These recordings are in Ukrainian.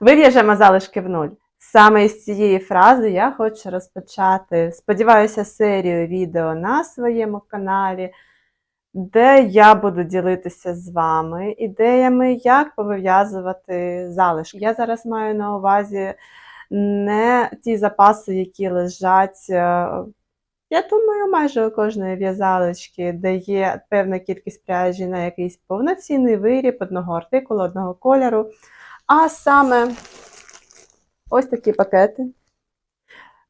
Вив'яжемо залишки в нуль. Саме із цієї фрази я хочу розпочати, сподіваюся, серію відео на своєму каналі, де я буду ділитися з вами ідеями, як повив'язувати залишки. Я зараз маю на увазі не ті запаси, які лежать. е, Я думаю, майже у кожної в'язалочки, де є певна кількість пряжі на якийсь повноцінний виріб одного артикулу, одного кольору. А саме ось такі пакети.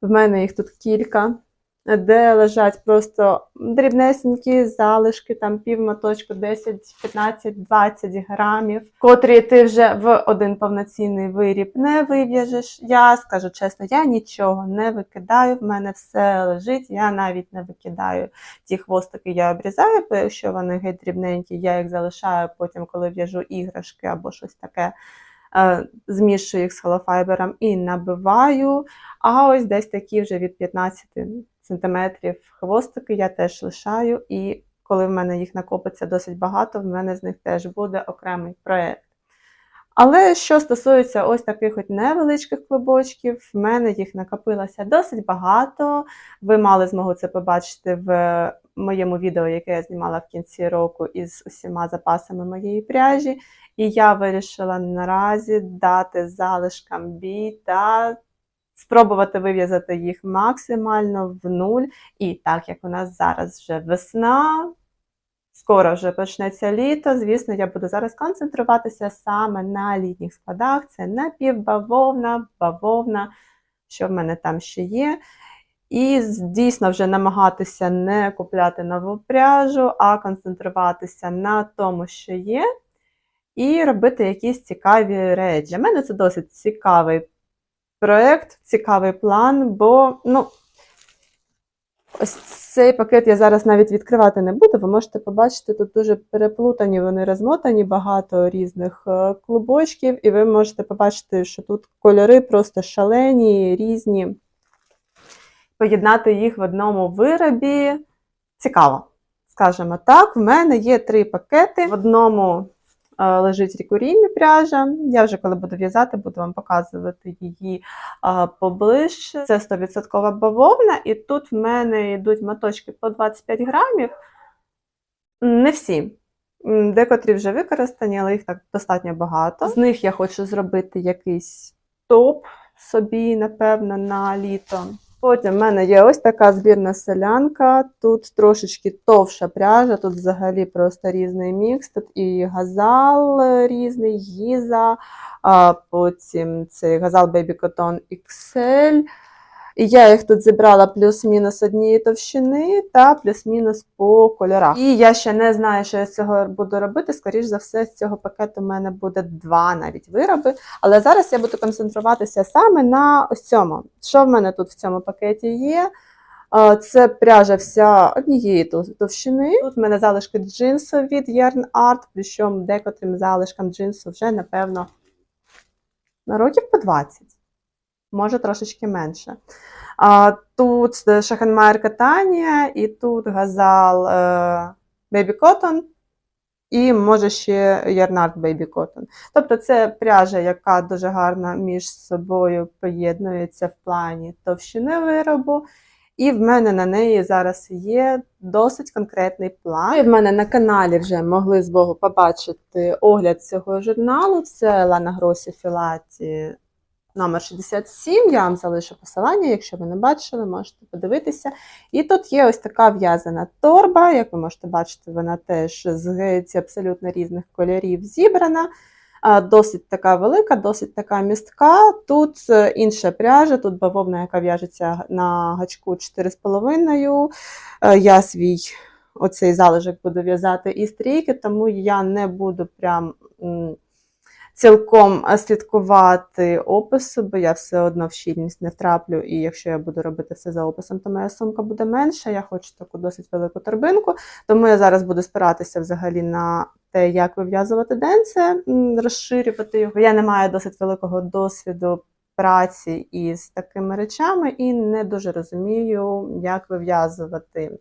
В мене їх тут кілька, де лежать просто дрібнесенькі залишки, там пів моточку, 10, 15, 20 грамів, котрі ти вже в один повноцінний виріб не вив'яжеш. Я скажу чесно, я нічого не викидаю, в мене все лежить, я навіть не викидаю ті хвостики, я обрізаю, якщо вони геть дрібненькі, я їх залишаю потім, коли в'яжу іграшки або щось таке. Е, Змішую їх з холофайбером і набиваю. А ось десь такі вже від 15 сантиметрів хвостики я теж лишаю. І коли в мене їх накопиться досить багато, в мене з них теж буде окремий проєкт. Але що стосується ось таких от невеличких клубочків, в мене їх накопилося досить багато. Ви мали змогу це побачити в моєму відео, яке я знімала в кінці року із усіма запасами моєї пряжі. І я вирішила наразі дати залишкам бій та спробувати вив'язати їх максимально в нуль. І так як у нас зараз вже весна, скоро вже почнеться літо, звісно, я буду зараз концентруватися саме на літніх складах. Це напівбавовна, бавовна, що в мене там ще є. І дійсно вже намагатися не купляти нову пряжу, а концентруватися на тому, що є, і робити якісь цікаві речі. Для мене це досить цікавий проєкт, цікавий план, бо ну, ось цей пакет я зараз навіть відкривати не буду. Ви можете побачити, тут дуже переплутані, вони розмотані, багато різних е, клубочків, і ви можете побачити, що тут кольори просто шалені, різні. Поєднати їх в одному виробі цікаво. Скажімо так, в мене є три пакети. В одному лежить рікурійна пряжа. Я вже коли буду в'язати, буду вам показувати її е, поближче. Це 100% бавовна, і тут в мене йдуть моточки по 25 грамів. Не всі. Декотрі вже використані, але їх так достатньо багато. З них я хочу зробити якийсь топ собі, напевно, на літо. Потім в мене є ось така збірна селянка. Тут трошечки товша пряжа, тут взагалі просто різний мікс. Тут і газал різний, гіза, а потім цей газал Baby Cotton XL. І я їх тут зібрала плюс-мінус однієї товщини та плюс-мінус по кольорах. І я ще не знаю, що я з цього буду робити. Скоріш за все, з цього пакету в мене буде два навіть вироби. Але зараз я буду концентруватися саме на ось цьому. Що в мене тут в цьому пакеті є? Це пряжа вся однієї товщини. Тут в мене залишки джинсу від Yarn Art, причому декотрим залишкам джинсу вже, напевно, на років по 20, може трошечки менше. Тут Шахенмайер Катанія, і тут газал е, Baby Cotton, і може ще Ярнард Baby Cotton. Тобто це пряжа, яка дуже гарно між собою поєднується в плані товщини виробу. І в мене на неї зараз є досить конкретний план. І в мене на каналі вже могли з Богу побачити огляд цього журналу. Це Лана Гросі Філаті номер 67. Я вам залишу посилання, якщо ви не бачили, можете подивитися. І тут є ось така в'язана торба, як ви можете бачити, вона теж з геть абсолютно різних кольорів зібрана. Досить така велика, досить така містка. Тут е, інша пряжа, тут бавовна, яка в'яжеться на гачку 4,5. Е, Я свій оцей залежок буду в'язати і стрійки, тому я не буду прям цілком е, слідкувати опису, бо я все одно в щільність не втраплю, і якщо я буду робити все за описом, то моя сумка буде менша. Я хочу таку досить велику торбинку, тому я зараз буду спиратися взагалі на те, як вив'язувати денце, розширювати його. Я не маю досить великого досвіду праці із такими речами і не дуже розумію, як вив'язувати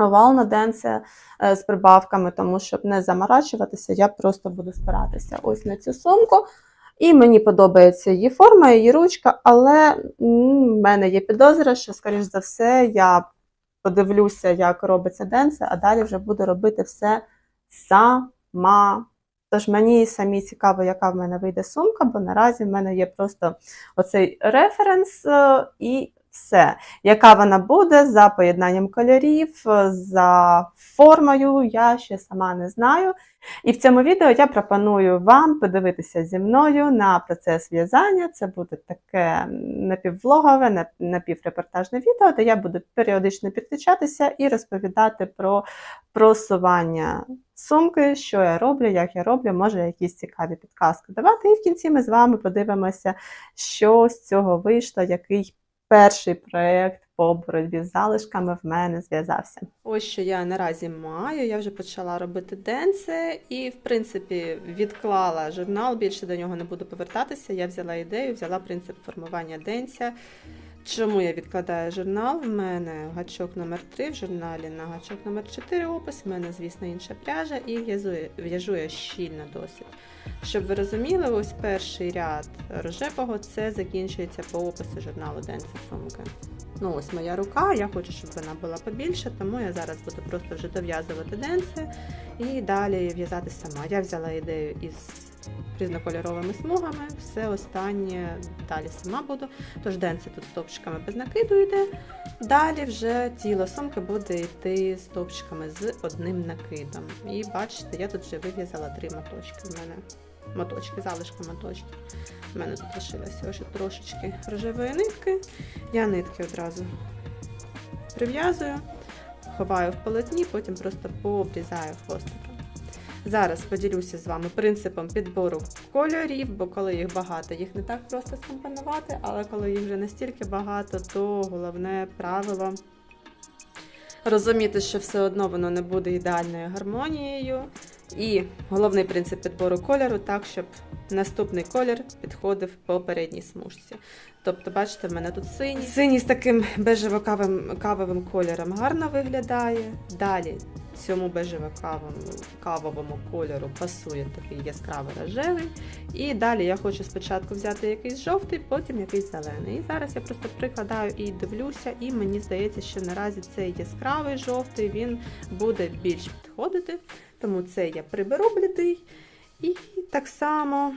овал на денце е, з прибавками, тому щоб не заморачуватися, я просто буду спиратися ось на цю сумку. І мені подобається її форма, її ручка, але в мене є підозра, що, скоріш за все, я подивлюся, як робиться денце, а далі вже буду робити все сама. Тож мені самі цікаво, яка в мене вийде сумка, бо наразі в мене є просто оцей референс е, і все. Яка вона буде за поєднанням кольорів, е, за формою, я ще сама не знаю. І в цьому відео я пропоную вам подивитися зі мною на процес в'язання. Це буде таке напіввлогове, напіврепортажне відео, де я буду періодично підключатися і розповідати про просування сумки, що я роблю, як я роблю, може якісь цікаві підказки давати. І в кінці ми з вами подивимося, що з цього вийшло, який перший проєкт по боротьбі з залишками в мене зв'язався. Ось що я наразі маю. Я вже почала робити денце і, в принципі, відклала журнал. Більше до нього не буду повертатися. Я взяла ідею, взяла принцип формування денця. Чому я відкладаю журнал? В мене гачок номер 3 в журналі на гачок номер 4 опис. В мене, звісно, інша пряжа і в'яжу я щільно досить. Щоб ви розуміли, ось перший ряд рожевого це закінчується по опису журналу Денце сумки. Ну, ось моя рука, я хочу, щоб вона була побільше, тому я зараз буду просто вже дов'язувати денце і далі в'язати сама. Я взяла ідею із різнокольоровими смугами, все останнє далі сама буду. Тож денце тут стовпчиками без накиду йде. Далі вже тіло сумки буде йти стовпчиками з одним накидом. І бачите, я тут вже вив'язала три моточки в мене. Моточки, залишки моточки. У мене тут лишилося ось трошечки рожевої нитки. Я нитки одразу прив'язую, ховаю в полотні, потім просто пообрізаю хвостиком. Зараз поділюся з вами принципом підбору кольорів, бо коли їх багато, їх не так просто скомпонувати, але коли їх вже настільки багато, то головне правило розуміти, що все одно воно не буде ідеальною гармонією. І головний принцип підбору кольору так, щоб наступний колір підходив по передній смужці. Тобто, бачите, в мене тут синій. Синій з таким бежево-кавовим кавовим кольором гарно виглядає. Далі цьому бежево-кавовому кавовому кольору пасує такий яскравий рожевий. І далі я хочу спочатку взяти якийсь жовтий, потім якийсь зелений. І зараз я просто прикладаю і дивлюся, і мені здається, що наразі цей яскравий жовтий він буде більш підходити. Тому це я приберу блідий. І так само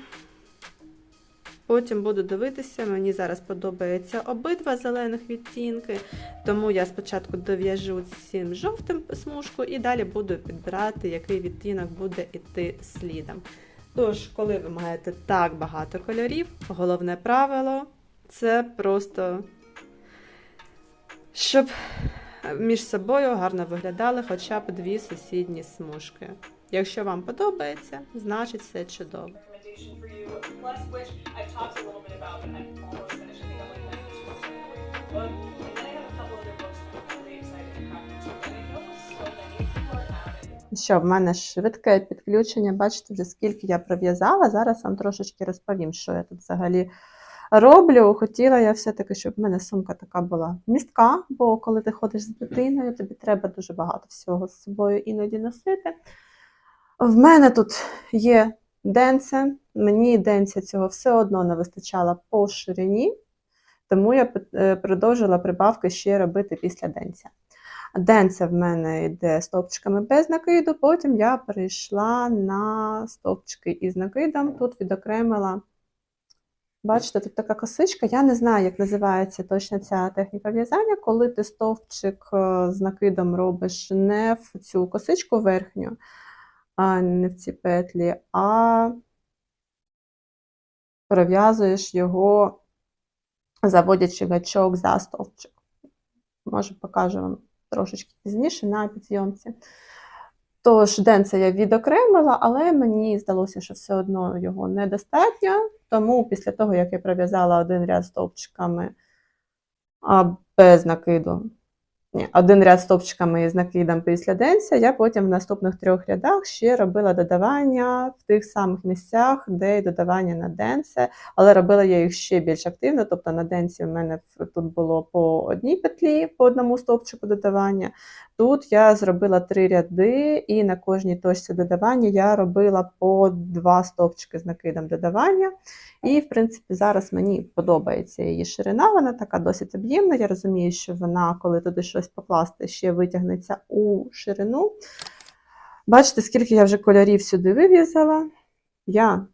потім буду дивитися. Мені зараз подобаються обидва зелених відтінки. Тому я спочатку дов'яжу цим жовтим смужку і далі буду підбирати, який відтінок буде йти слідом. Тож, коли ви маєте так багато кольорів, головне правило це просто щоб між собою гарно виглядали хоча б дві сусідні смужки. Якщо вам подобається, значить все чудово. recommendation for you, plus which I've talked a little bit about, but I'm almost finished. I think I'm like 90% book. And then I have a couple other books that I'm really excited to crack into. And I know so many people are having Що в мене швидке підключення, бачите, вже скільки я пров'язала. Зараз вам трошечки розповім, що я тут взагалі роблю. Хотіла я все-таки, щоб в мене сумка така була містка, бо коли ти ходиш з дитиною, тобі треба дуже багато всього з собою іноді носити. В мене тут є денце, мені денця цього все одно не вистачало по ширині, тому я е, продовжила прибавки ще робити після денця. Денце в мене йде стовпчиками без накиду, потім я перейшла на стовпчики із накидом. Тут відокремила, бачите, тут така косичка. Я не знаю, як називається точно ця техніка в'язання, коли ти стовпчик е, з накидом робиш не в цю косичку верхню, а не в ці петлі, а пров'язуєш його, заводячи гачок за стовпчик. Може, покажу вам трошечки пізніше на підйомці. Тож, денце я відокремила, але мені здалося, що все одно його недостатньо. Тому після того, як я пров'язала один ряд стовпчиками а, без накиду, ні, один ряд стовпчиками з накидом після денця, я потім в наступних трьох рядах ще робила додавання в тих самих місцях, де й додавання на денце, але робила я їх ще більш активно. Тобто на денці в мене тут було по одній петлі, по одному стовпчику додавання. Тут я зробила три ряди, і на кожній точці додавання я робила по два стовпчики з накидом додавання. І, в принципі, зараз мені подобається її ширина, вона така досить об'ємна. Я розумію, що вона, коли туди щось покласти, ще витягнеться у ширину. Бачите, скільки я вже кольорів сюди вив'язала. Я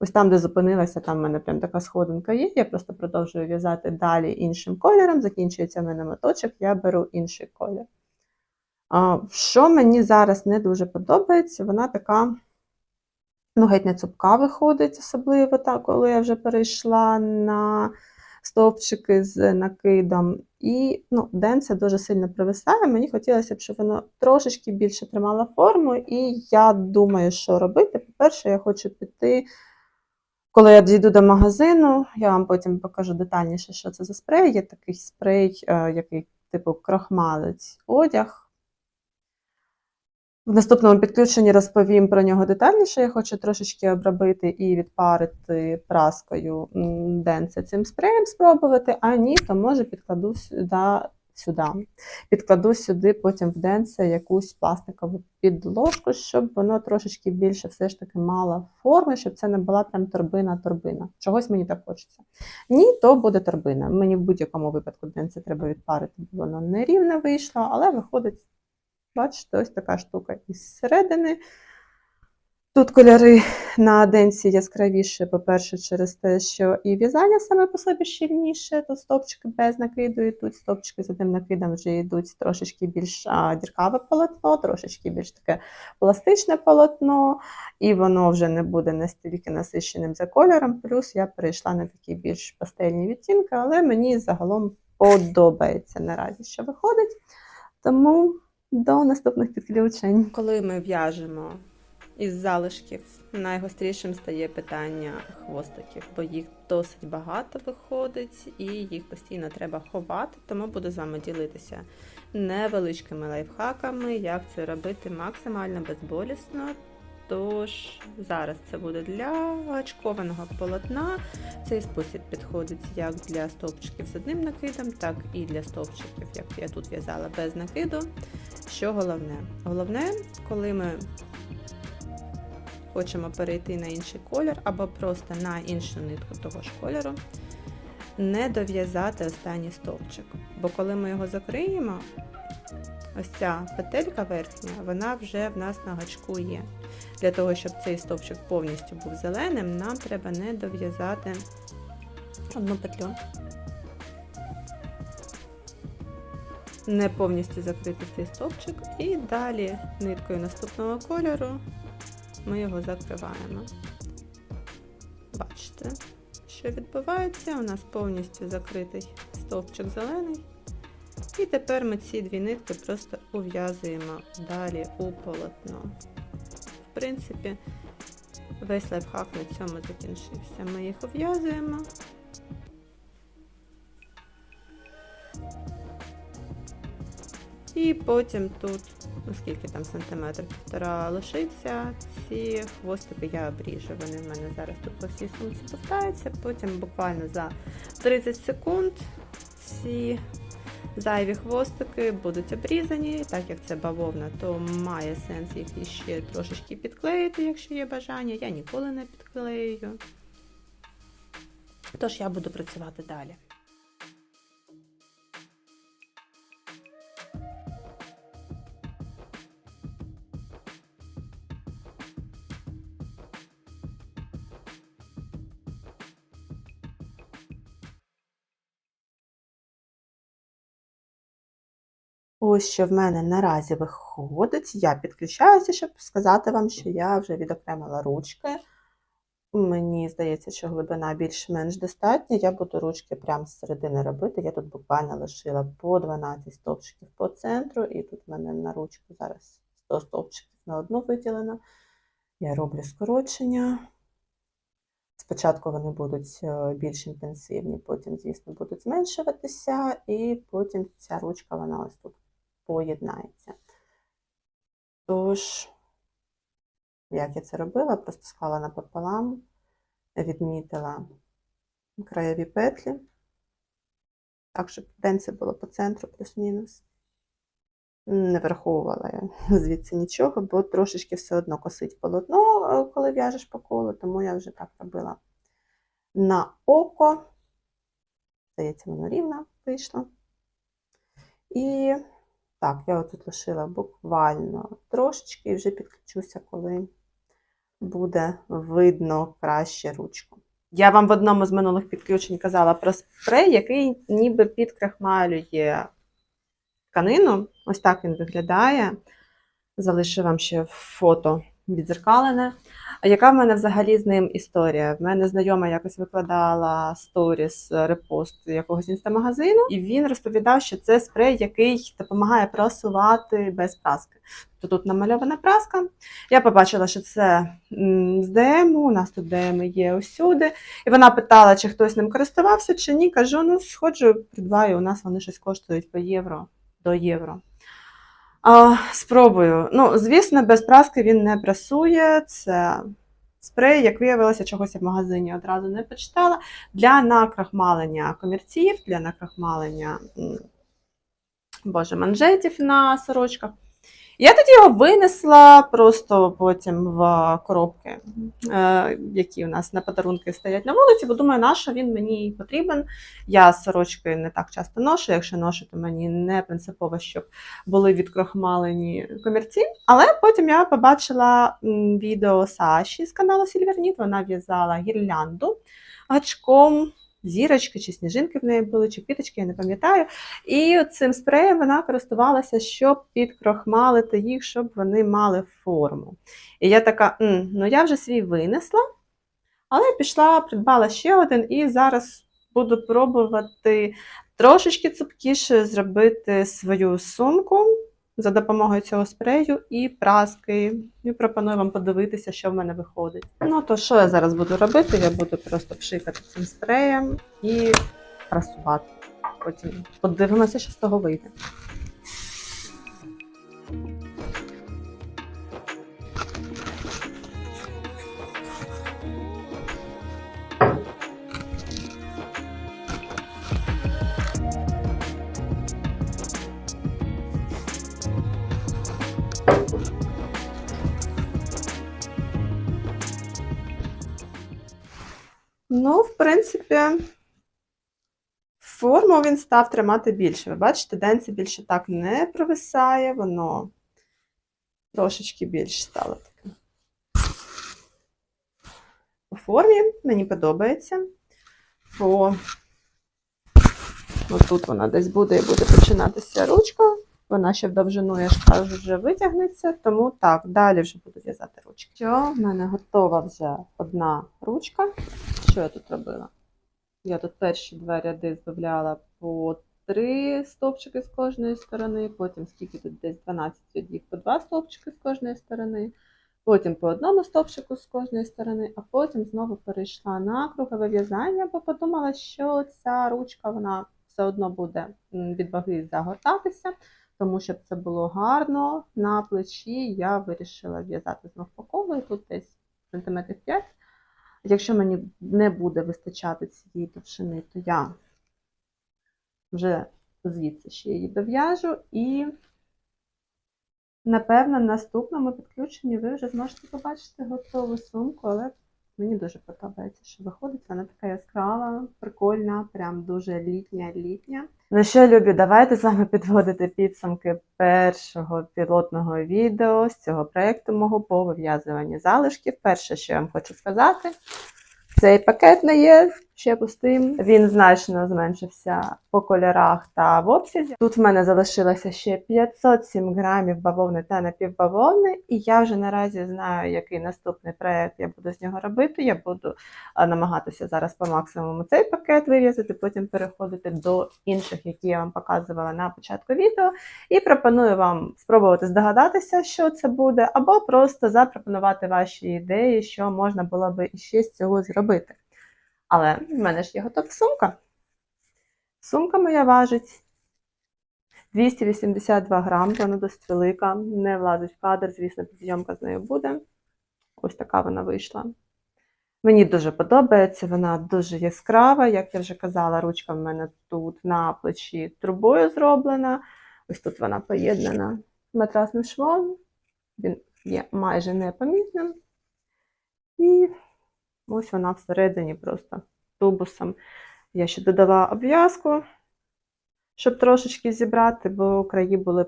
ось там, де зупинилася, там в мене прям така сходинка є. Я просто продовжую в'язати далі іншим кольором. Закінчується в мене моточок, я беру інший колір. Що мені зараз не дуже подобається, вона така, ну, геть не цупка виходить, особливо так, коли я вже перейшла на стовпчики з накидом. І ну, ден це дуже сильно привисає. Мені хотілося б, щоб воно трошечки більше тримало форму, і я думаю, що робити. По-перше, я хочу піти. Коли я дійду до магазину, я вам потім покажу детальніше, що це за спрей. Є такий спрей, е, який типу крохмалить одяг. В наступному підключенні розповім про нього детальніше. Я хочу трошечки обробити і відпарити праскою денце цим спреєм спробувати, а ні, то може підкладу сюди, сюди. Підкладу сюди потім в денце якусь пластикову підложку, щоб воно трошечки більше все ж таки мало форми, щоб це не була прям торбина-торбина. Чогось мені так хочеться. Ні, то буде торбина. Мені в будь-якому випадку денце треба відпарити, бо воно нерівне вийшло, але виходить. Бачите, ось така штука із середини. Тут кольори на денці яскравіше, по-перше, через те, що і в'язання саме по собі щільніше, тут стовпчики без накиду йдуть, стовпчики з одним накидом вже йдуть трошечки більш діркаве полотно, трошечки більш таке пластичне полотно, і воно вже не буде настільки насиченим за кольором. Плюс я перейшла на такі більш пастельні відтінки, але мені загалом подобається наразі, що виходить. Тому до наступних підключень. Коли ми в'яжемо із залишків, найгострішим стає питання хвостиків, бо їх досить багато виходить і їх постійно треба ховати. Тому буду з вами ділитися невеличкими лайфхаками, як це робити максимально безболісно. Тож зараз це буде для очкованого полотна. Цей спосіб підходить як для стовпчиків з одним накидом, так і для стовпчиків, як я тут в'язала без накиду. Що головне? Головне, коли ми хочемо перейти на інший колір або просто на іншу нитку того ж кольору, не дов'язати останній стовпчик. Бо коли ми його закриємо, ось ця петелька верхня, вона вже в нас на гачку є. Для того, щоб цей стовпчик повністю був зеленим, нам треба не дов'язати одну петлю. Не повністю закрити цей стовпчик, і далі ниткою наступного кольору ми його закриваємо. Бачите, що відбувається? У нас повністю закритий стовпчик зелений. І тепер ми ці дві нитки просто ув'язуємо далі у полотно. В принципі, весь лайфхак на цьому закінчився. Ми їх ув'язуємо. І потім тут, ну скільки там сантиметрів, півтора лишиться, ці хвостики я обріжу. Вони в мене зараз тут по всій сумці повтаються. Потім буквально за 30 секунд ці зайві хвостики будуть обрізані. Так як це бавовна, то має сенс їх іще трошечки підклеїти, якщо є бажання. Я ніколи не підклеюю. Тож я буду працювати далі. Ось що в мене наразі виходить. Я підключаюся, щоб сказати вам, що я вже відокремила ручки. Мені здається, що глибина більш-менш достатня. Я буду ручки прямо з середини робити. Я тут буквально лишила по 12 стовпчиків по центру, і тут в мене на ручку зараз 100 стовпчиків на одну виділено. Я роблю скорочення. Спочатку вони будуть е, більш інтенсивні, потім, звісно, будуть зменшуватися, і потім ця ручка вона ось тут поєднається. Тож, як я це робила, просто склала напополам, відмітила краєві петлі, так, щоб денце було по центру плюс-мінус. Не враховувала я звідси нічого, бо трошечки все одно косить полотно, е, коли в'яжеш по колу, тому я вже так робила на око. Здається, воно рівно вийшло. І так, я отут лишила буквально трошечки і вже підключуся, коли буде видно краще ручку. Я вам в одному з минулих підключень казала про спрей, який ніби підкрахмалює тканину. Ось так він виглядає. Залишу вам ще фото відзеркалене. Яка в мене взагалі з ним історія? В мене знайома якось викладала сторіс репост якогось інстамагазину, і він розповідав, що це спрей, який допомагає прасувати без праски. То тут намальована праска. Я побачила, що це з ДМ, у нас тут ДМ є усюди. І вона питала, чи хтось ним користувався, чи ні. Кажу, ну сходжу, придбаю, у нас вони щось коштують по євро до євро. А, спробую. Ну, звісно, без праски він не прасує. Це спрей, як виявилося, чогось я в магазині одразу не почитала. Для накрахмалення комірців, для накрахмалення боже, манжетів на сорочках. Я тоді його винесла просто потім в коробки, е, які у нас на подарунки стоять на вулиці, бо думаю, на що він мені потрібен. Я сорочки не так часто ношу. Якщо ношу, то мені не принципово, щоб були відкрохмалені комірці. Але потім я побачила відео Саші з каналу Сільверніт. Вона в'язала гірлянду гачком. Зірочки чи сніжинки в неї були, чи квіточки, я не пам'ятаю. І цим спреєм вона користувалася, щоб підкрохмалити їх, щоб вони мали форму. І я така, «М, ну я вже свій винесла, але пішла, придбала ще один, і зараз буду пробувати трошечки цупкіше зробити свою сумку за допомогою цього спрею і праски. І пропоную вам подивитися, що в мене виходить. Ну то що я зараз буду робити? Я буду просто пшикати цим спреєм і прасувати. Потім подивимося, що з того вийде. Ну, в принципі, форму він став тримати більше. Ви бачите, денце більше так не провисає, воно трошечки більше стало таким. По формі мені подобається. По тут вона десь буде і буде починатися ручка. Вона ще в довжину, я ж кажу, вже витягнеться, тому так, далі вже буду в'язати ручки. Що, в мене готова вже одна ручка. Що я тут робила? Я тут перші два ряди збавляла по три стовпчики з кожної сторони, потім скільки тут десь 12 рядів, по два стовпчики з кожної сторони, потім по одному стовпчику з кожної сторони, а потім знову перейшла на кругове в'язання, бо подумала, що ця ручка вона все одно буде від ваги загортатися. Тому щоб це було гарно на плечі, я вирішила в'язати знов по тут десь сантиметрів 5. Якщо мені не буде вистачати цієї товщини, то я вже звідси ще її дов'яжу. І, напевно, на наступному підключенні ви вже зможете побачити готову сумку, але мені дуже подобається, що виходить. Вона така яскрава, прикольна, прям дуже літня-літня. Ну що, любі, давайте з вами підводити підсумки першого пілотного відео з цього проєкту мого по вив'язуванні залишків. Перше, що я вам хочу сказати, цей пакет не є ще пустим. Він значно зменшився по кольорах та в обсязі. Тут в мене залишилося ще 507 грамів бавовни та напівбавовни, і я вже наразі знаю, який наступний проєкт я буду з нього робити. Я буду намагатися зараз по максимуму цей пакет вив'язати, потім переходити до інших, які я вам показувала на початку відео. І пропоную вам спробувати здогадатися, що це буде, або просто запропонувати ваші ідеї, що можна було би іще з цього зробити. Але в мене ж є готова сумка. Сумка моя важить 282 грам, вона досить велика, не влазить в кадр, звісно, підйомка з нею буде. Ось така вона вийшла. Мені дуже подобається, вона дуже яскрава. Як я вже казала, ручка в мене тут на плечі трубою зроблена. Ось тут вона поєднана матрасним швом. Він є майже непомітним. І ось вона всередині просто тубусом. Я ще додала обв'язку, щоб трошечки зібрати, бо краї були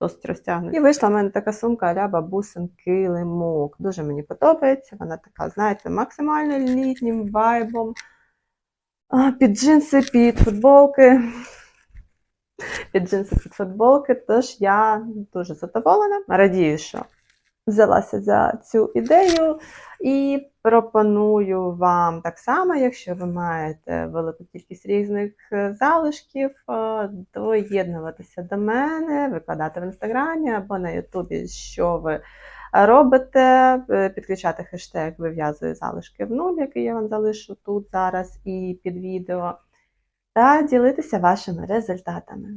досить розтягнуті. І вийшла в мене така сумка аля бабусин килимок. Дуже мені подобається. Вона така, знаєте, максимально літнім вайбом. Під джинси, під футболки. Під джинси, під футболки. Тож я дуже задоволена. Радію, що взялася за цю ідею. І пропоную вам так само, якщо ви маєте велику кількість різних е, залишків, е, доєднуватися до мене, викладати в інстаграмі або на Ютубі, що ви робите, е, підключати хештег вив'язую залишки в нуль, який я вам залишу тут зараз і під відео, та ділитися вашими результатами.